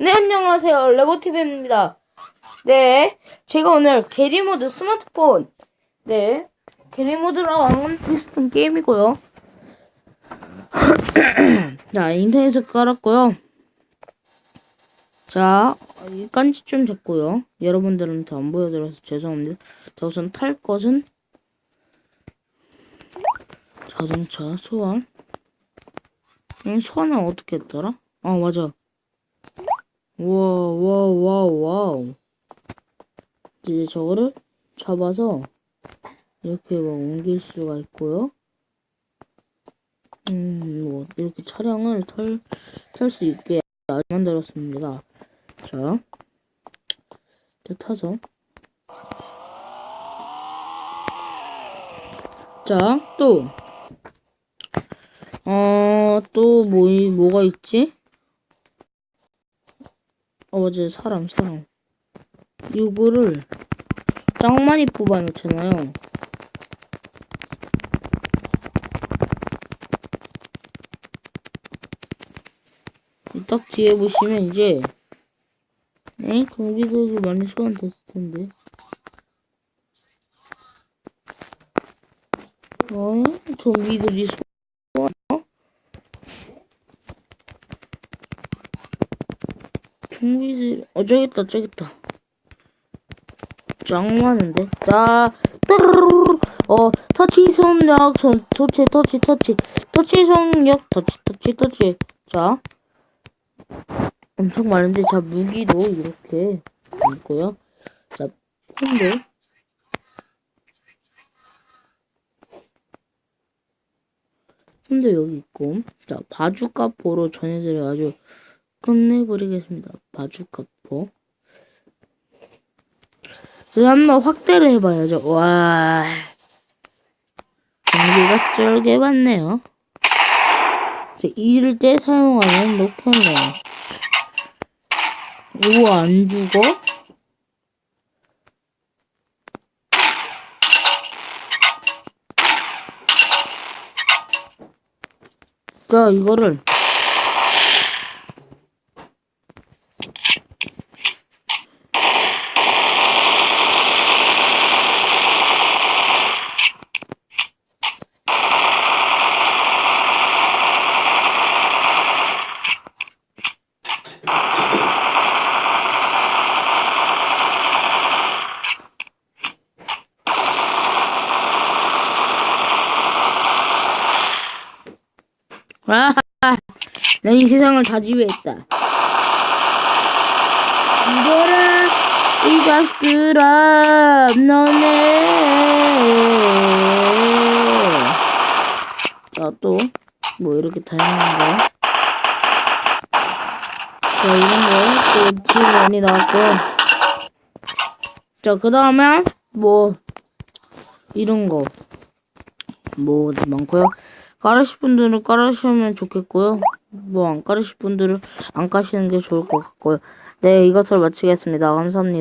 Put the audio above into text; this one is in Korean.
네, 안녕하세요. 레고TV입니다. 네, 제가 오늘 게리모드 스마트폰, 네, 게리모드랑 비슷한 게임이고요. 자, 인터넷에 깔았고요. 자, 이 깐지쯤 됐고요. 여러분들한테 안 보여드려서 죄송합니다. 자, 우선 탈 것은 자동차 소환. 음, 소환은 어떻게 했더라? 아, 맞아. 와우, 와우, 와우, 와우. 이제 저거를 잡아서 이렇게 막 옮길 수가 있고요. 음, 뭐, 이렇게 차량을 털, 탈 수 있게 만들었습니다. 자, 이제 타죠. 자, 또, 어, 또 뭐, 뭐가 있지? 어, 맞아, 사람, 사람. 요거를 짱 많이 뽑아 놓잖아요. 이딱 뒤에 보시면 이제, 에? 경비도도 많이 소환됐을 텐데. 어? 좀비들이 소환, 어? 좀비들, 어, 저기 있다, 저기 있다. 짱 많은데? 자, 뜨르르르 어, 터치 손력, 손, 터치, 터치, 터치, 터치 손력, 터치, 터치, 터치. 자, 엄청 많은데, 자, 무기도 이렇게 있고요. 자, 근데, 근데 여기 있고, 자, 바주카 포로 전해드려 아주 끝내버리겠습니다. 바주카포. 저 한번 확대를 해봐야죠. 와. 경기가 쩔게. 이제 이럴 때 사용하는 노캔건. 이거 안 죽어? 자, 이거를 아, 난이 세상을 다 지배했다. 이거라, 이 자식들아, 너네. 자, 또, 뭐, 이렇게 다양한 거. 자, 이런 거, 또, 되게 많이 나왔고요. 자, 그 다음에, 뭐, 이런 거. 뭐, 많고요. 깔으실 분들은 깔으시면 좋겠고요. 뭐 안 깔으실 분들은 안 까시는 게 좋을 것 같고요. 네, 이것을 마치겠습니다. 감사합니다.